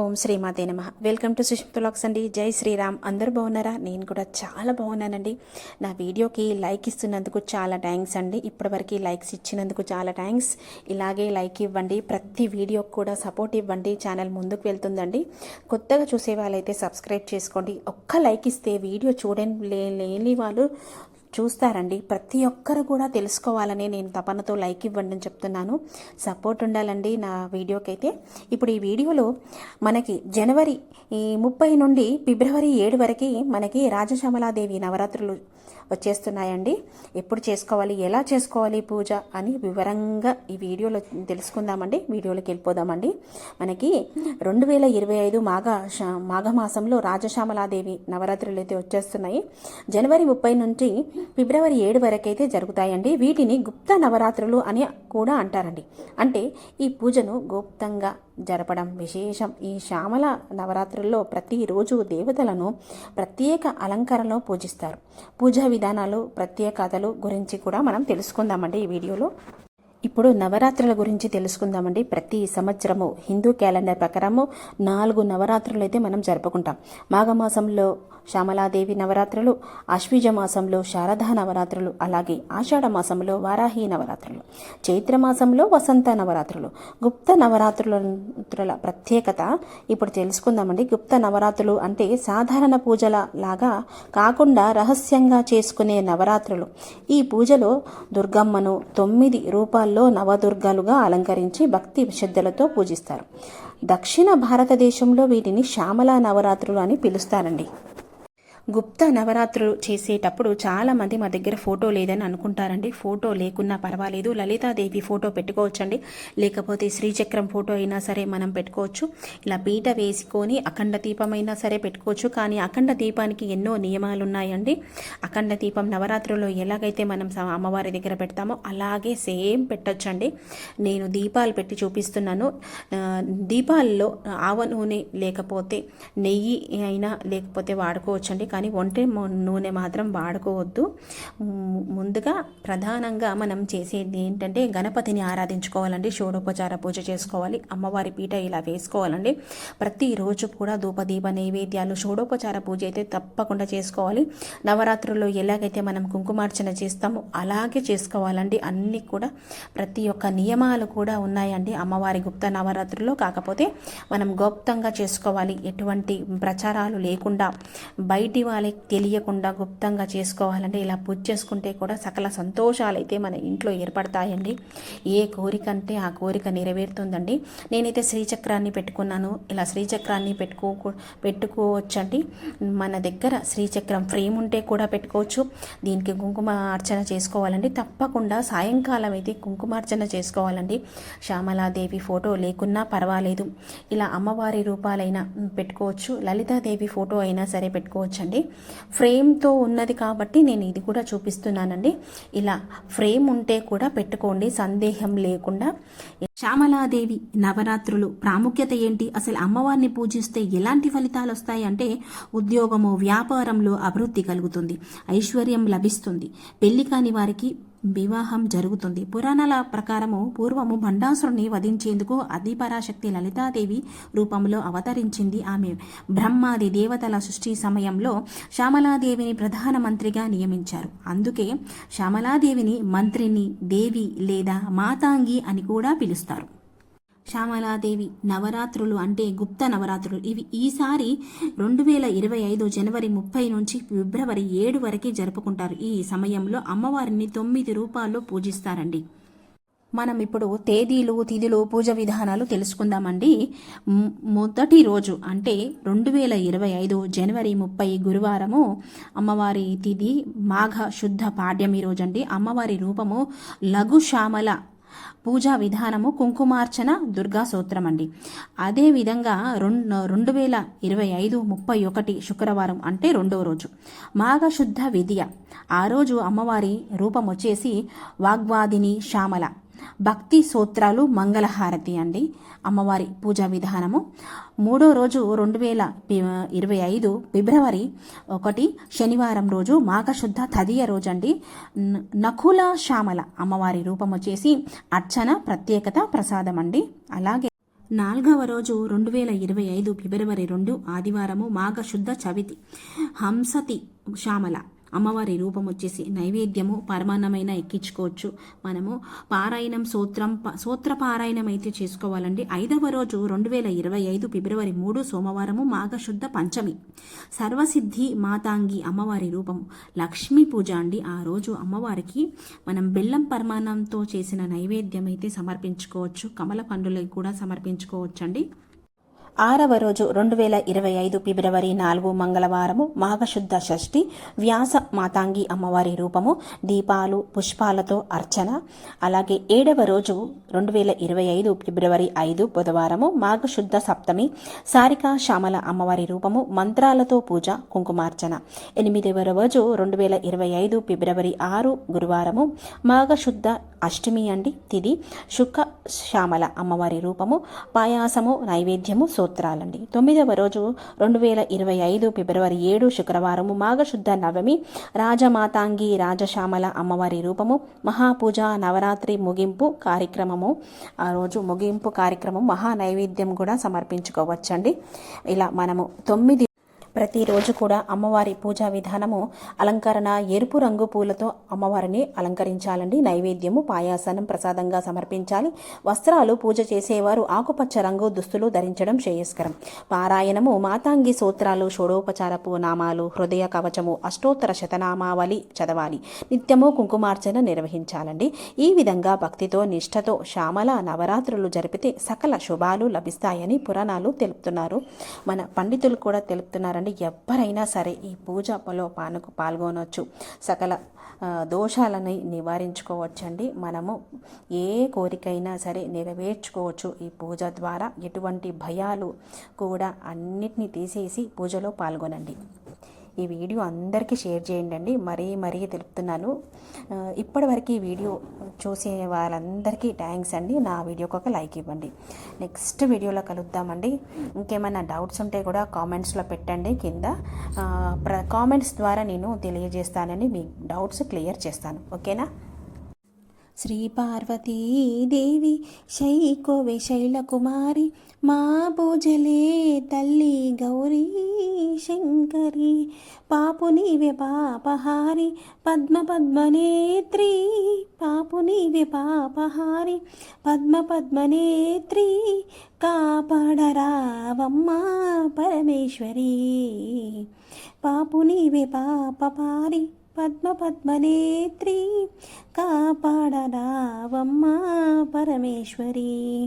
ఓం శ్రీమాతే నమ. Welcome to సుష్మితులాక్స్ అండి. జై శ్రీరామ్. అందరూ బాగున్నారా? నేను కూడా చాలా బాగున్నానండి. నా వీడియోకి లైక్ ఇస్తున్నందుకు చాలా థ్యాంక్స్ అండి. ఇప్పటివరకు లైక్స్ ఇచ్చినందుకు చాలా థ్యాంక్స్. ఇలాగే లైక్ ఇవ్వండి. ప్రతి వీడియోకి కూడా సపోర్ట్ ఇవ్వండి. ఛానల్ ముందుకు వెళ్తుందండి. కొత్తగా చూసే వాళ్ళైతే సబ్స్క్రైబ్ చేసుకోండి. ఒక్క లైక్ ఇస్తే వీడియో చూడని లేని వాళ్ళు చూస్తారండి. ప్రతి ఒక్కరు కూడా తెలుసుకోవాలని నేను తపనతో లైక్ ఇవ్వండి అని చెప్తున్నాను. సపోర్ట్ ఉండాలండి నా వీడియోకి అయితే ఇప్పుడు ఈ వీడియోలో మనకి జనవరి ఈ ముప్పై నుండి ఫిబ్రవరి ఏడు వరకు మనకి రాజశ్యామలాదేవి నవరాత్రులు వచ్చేస్తున్నాయండి. ఎప్పుడు చేసుకోవాలి ఎలా చేసుకోవాలి పూజ అని వివరంగా ఈ వీడియోలో తెలుసుకుందామండి. వీడియోలోకి వెళ్ళిపోదామండి. మనకి రెండు వేల ఇరవై ఐదు మాఘ మాఘమాసంలో రాజశ్యామలాదేవి నవరాత్రులు అయితే వచ్చేస్తున్నాయి. జనవరి ముప్పై నుంచి ఫిబ్రవరి ఏడు వరకు అయితే జరుగుతాయండి. వీటిని గుప్త నవరాత్రులు అని కూడా అంటారండి. అంటే ఈ పూజను గుప్తంగా జరపడం విశేషం. ఈ శ్యామల నవరాత్రుల్లో ప్రతిరోజు దేవతలను ప్రత్యేక అలంకరణలో పూజిస్తారు. పూజా విధానాలు ప్రత్యేకతలు గురించి కూడా మనం తెలుసుకుందామండి ఈ వీడియోలో. ఇప్పుడు నవరాత్రుల గురించి తెలుసుకుందామండి. ప్రతి సంవత్సరము హిందూ క్యాలెండర్ ప్రకారము నాలుగు నవరాత్రులు అయితే మనం జరుపుకుంటాం. మాఘమాసంలో శ్యామలాదేవి నవరాత్రులు అశ్విజ మాసంలో శారదా నవరాత్రులు అలాగే ఆషాఢ మాసంలో వారాహి నవరాత్రులు చైత్ర మాసంలో వసంత నవరాత్రులు. గుప్త నవరాత్రుల ప్రత్యేకత ఇప్పుడు తెలుసుకుందామండి. గుప్త నవరాత్రులు అంటే సాధారణ పూజల లాగా కాకుండా రహస్యంగా చేసుకునే నవరాత్రులు. ఈ పూజలో దుర్గమ్మను తొమ్మిది రూపాల్లో నవదుర్గలుగా అలంకరించి భక్తి శ్రద్ధలతో పూజిస్తారు. దక్షిణ భారతదేశంలో వీటిని శ్యామల నవరాత్రులు అని పిలుస్తారండి. గుప్త నవరాత్రులు చేసేటప్పుడు చాలా మంది మా దగ్గర ఫోటో లేదని అనుకుంటారండి. ఫోటో లేకున్నా పర్వాలేదు. లలితాదేవి ఫోటో పెట్టుకోవచ్చండి. లేకపోతే శ్రీచక్రం ఫోటో అయినా సరే మనం పెట్టుకోవచ్చు. ఇలా పీట వేసుకొని అఖండ దీపం అయినా సరే పెట్టుకోవచ్చు. కానీ అఖండ దీపానికి ఎన్నో నియమాలు ఉన్నాయండి అఖండ దీపం నవరాత్రుల్లో ఎలాగైతే మనం అమ్మవారి దగ్గర పెడతామో అలాగే సేమ్ పెట్టొచ్చండి. నేను దీపాలు పెట్టి చూపిస్తున్నాను. దీపాల్లో ఆవ నూనె లేకపోతే నెయ్యి అయినా లేకపోతే వాడుకోవచ్చండి. కానీ ఒంటి నూనె మాత్రం వాడుకోవద్దు. ముందుగా ప్రధానంగా మనం చేసేది ఏంటంటే గణపతిని ఆరాధించుకోవాలండి. షోడోపచార పూజ చేసుకోవాలి. అమ్మవారి పీట ఇలా వేసుకోవాలండి. ప్రతిరోజు కూడా ధూపదీప నైవేద్యాలు షోడోపచార పూజ అయితే తప్పకుండా చేసుకోవాలి. నవరాత్రుల్లో ఎలాగైతే మనం కుంకుమార్చన చేస్తామో అలాగే చేసుకోవాలండి. అన్నీ కూడా ప్రతి ఒక్క నియమాలు కూడా ఉన్నాయండి అమ్మవారి గుప్త నవరాత్రుల్లో. కాకపోతే మనం గుప్తంగా చేసుకోవాలి. ఎటువంటి ప్రచారాలు లేకుండా బయటి వాళ్ళకి తెలియకుండా గుప్తంగా చేసుకోవాలంటే ఇలా పూజ చేసుకుంటే కూడా సకల సంతోషాలు అయితే మన ఇంట్లో ఏర్పడతాయండి. ఏ కోరిక అంటే ఆ కోరిక నెరవేరుతుందండి. నేనైతే శ్రీచక్రాన్ని పెట్టుకున్నాను. ఇలా శ్రీచక్రాన్ని పెట్టుకో పెట్టుకోవచ్చండి. మన దగ్గర శ్రీచక్రం ఫ్రేమ్ ఉంటే కూడా పెట్టుకోవచ్చు. దీనికి కుంకుమ అర్చన చేసుకోవాలండి. తప్పకుండా సాయంకాలం అయితే కుంకుమార్చన చేసుకోవాలండి. శ్యామలాదేవి ఫోటో లేకున్నా పర్వాలేదు. ఇలా అమ్మవారి రూపాలైనా పెట్టుకోవచ్చు. లలితాదేవి ఫోటో అయినా సరే పెట్టుకోవచ్చండి. ఫ్రేమ్తో ఉన్నది కాబట్టి నేను ఇది కూడా చూపిస్తున్నానండి. ఇలా ఫ్రేమ్ ఉంటే కూడా పెట్టుకోండి సందేహం లేకుండా. శ్యామలాదేవి నవరాత్రులు ప్రాముఖ్యత ఏంటి? అసలు అమ్మవారిని పూజిస్తే ఎలాంటి ఫలితాలు వస్తాయి అంటే ఉద్యోగము వ్యాపారంలో అభివృద్ధి కలుగుతుంది ఐశ్వర్యం లభిస్తుంది. పెళ్ళి కాని వారికి వివాహం జరుగుతుంది. పురాణాల ప్రకారము పూర్వము భండాసురుని వధించేందుకు అధిపరాశక్తి లలితాదేవి రూపంలో అవతరించింది ఆమె. బ్రహ్మాది దేవతల సృష్టి సమయంలో శ్యామలాదేవిని ప్రధానమంత్రిగా నియమించారు. అందుకే శ్యామలాదేవిని మంత్రిని దేవి లేదా మాతాంగి అని కూడా పిలుస్తారు. శ్యామలాదేవి నవరాత్రులు అంటే గుప్త నవరాత్రులు. ఇవి ఈసారి రెండు వేల ఇరవై ఐదు జనవరి ముప్పై నుంచి ఫిబ్రవరి ఏడు వరకు జరుపుకుంటారు. ఈ సమయంలో అమ్మవారిని తొమ్మిది రూపాల్లో పూజిస్తారండి. మనం ఇప్పుడు తేదీలు తిథులు పూజ విధానాలు తెలుసుకుందామండి. మొదటి రోజు అంటే రెండు వేల ఇరవై ఐదు జనవరి ముప్పై గురువారము అమ్మవారి తిథి మాఘ శుద్ధ పాడ్యమి రోజండి. అమ్మవారి రూపము లఘు శ్యామల పూజా విధానము కుంకుమార్చన దుర్గా సూత్రం అండి. అదేవిధంగా రెండు రెండు వేల ఇరవై ఐదు ముప్పై ఒకటి శుక్రవారం అంటే రెండవ రోజు. మాఘశుద్ధ విద్య. ఆ రోజు అమ్మవారి రూపం వచ్చేసి వాగ్వాదిని శ్యామల. భక్తి సూత్రాలు మంగళహారతి అండి. అమ్మవారి పూజా విధానము. మూడో రోజు రెండు వేల ఇరవై ఐదు ఫిబ్రవరి ఒకటి శనివారం రోజు మాఘశుద్ధ తదియ రోజు అండి. న- నకుల శ్యామల అమ్మవారి రూపం వచ్చేసి అర్చన ప్రత్యేకత ప్రసాదం అండి. అలాగే నాలుగవ రోజు రెండు వేల ఇరవై ఐదు ఫిబ్రవరి రెండు ఆదివారము మాఘశుద్ధ చవితి. హంసతి శ్యామల అమ్మవారి రూపం వచ్చేసి నైవేద్యము పరమాన్నమైన ఎక్కించుకోవచ్చు. మనము పారాయణం సూత్రం ప- సూత్ర పారాయణం అయితే చేసుకోవాలండి. ఐదవ రోజు రెండు వేల ఇరవై ఐదు ఫిబ్రవరి మూడు సోమవారము మాఘశుద్ధ పంచమి. సర్వసిద్ధి మాతాంగి అమ్మవారి రూపము. లక్ష్మీ పూజ అండి. ఆ రోజు అమ్మవారికి మనం బెల్లం పరమాన్నంతో చేసిన నైవేద్యం అయితే సమర్పించుకోవచ్చు. కమల పండులకు కూడా సమర్పించుకోవచ్చు అండి ఆరవ రోజు రెండు వేల ఇరవై ఐదు ఫిబ్రవరి నాలుగు మంగళవారము మాఘశుద్ధ షష్ఠి వ్యాస మాతాంగి అమ్మవారి రూపము దీపాలు పుష్పాలతో అర్చన. అలాగే ఏడవ రోజు రెండు వేల ఇరవై ఐదు ఫిబ్రవరి ఐదు బుధవారము మాఘశుద్ధ సప్తమి సారికా శ్యామల అమ్మవారి రూపము మంత్రాలతో పూజ కుంకుమార్చన. ఎనిమిదవ రోజు రెండు వేల ఇరవై ఐదు ఫిబ్రవరి ఆరు గురువారము మాఘశుద్ధ అష్టమి అండి. తిది శుక్క శ్యామల అమ్మవారి రూపము పాయాసము నైవేద్యము సో స్తోత్రాలండి. తొమ్మిదవ రోజు రెండు వేల ఇరవై ఐదు ఫిబ్రవరి ఏడు శుక్రవారము మాఘశుద్ధ నవమి. రాజమాతాంగి రాజశ్యామల అమ్మవారి రూపము. మహాపూజ నవరాత్రి ముగింపు కార్యక్రమము. ఆ రోజు ముగింపు కార్యక్రమం మహా నైవేద్యం కూడా సమర్పించుకోవచ్చండి. ఇలా మనము తొమ్మిది ప్రతిరోజు కూడా అమ్మవారి పూజా విధానము అలంకరణ ఎరుపు రంగు పూలతో అమ్మవారిని అలంకరించాలండి. నైవేద్యము పాయాసనం ప్రసాదంగా సమర్పించాలి. వస్త్రాలు పూజ చేసేవారు ఆకుపచ్చ రంగు దుస్తులు ధరించడం శ్రేయస్కరం. పారాయణము మాతాంగి సూత్రాలు షోడోపచారపు నామాలు హృదయ కవచము అష్టోత్తర శతనామావళి చదవాలి. నిత్యము కుంకుమార్చన నిర్వహించాలండి. ఈ విధంగా భక్తితో నిష్ఠతో శ్యామల నవరాత్రులు జరిపితే సకల శుభాలు లభిస్తాయని పురాణాలు తెలుపుతున్నారు. మన పండితులు కూడా తెలుపుతున్నారండి. ఎవరైనా సరే ఈ పూజలో పానకు పాల్గొనవచ్చు సకల దోషాలని నివారించుకోవచ్చండి. మనము ఏ కోరికైనా సరే నెరవేర్చుకోవచ్చు ఈ పూజ ద్వారా. ఎటువంటి భయాలు కూడా అన్నిటినీ తీసేసి పూజలో పాల్గొనండి. ఈ వీడియో అందరికీ షేర్ చేయండి అండి మరీ మరీ తెలుపుతున్నాను. ఇప్పటివరకు ఈ వీడియో చూసే వాళ్ళందరికీ థ్యాంక్స్ అండి. నా వీడియోకి ఒక లైక్ ఇవ్వండి. నెక్స్ట్ వీడియోలో కలుద్దామండి. ఇంకేమైనా డౌట్స్ ఉంటే కూడా కామెంట్స్లో పెట్టండి కింద. ప్ర కామెంట్స్ ద్వారా నేను తెలియజేస్తానని మీ డౌట్స్ క్లియర్ చేస్తాను. ఓకేనా? శ్రీ పార్వతీదేవి శైకోవి శైలకుమారి మా పూజలే తల్లి గౌరీ శంకరి పాపు నీవే పాపహారి పద్మ పద్మనేత్రి పాపు నీవే పాపహారి పద్మ పద్మనేత్రి కాపాడరావమ్మా పరమేశ్వరి పాపు నీవే పాపపారి పద్మ పద్మనేత్రి కాపాడరావమ్మా పరమేశ్వరి.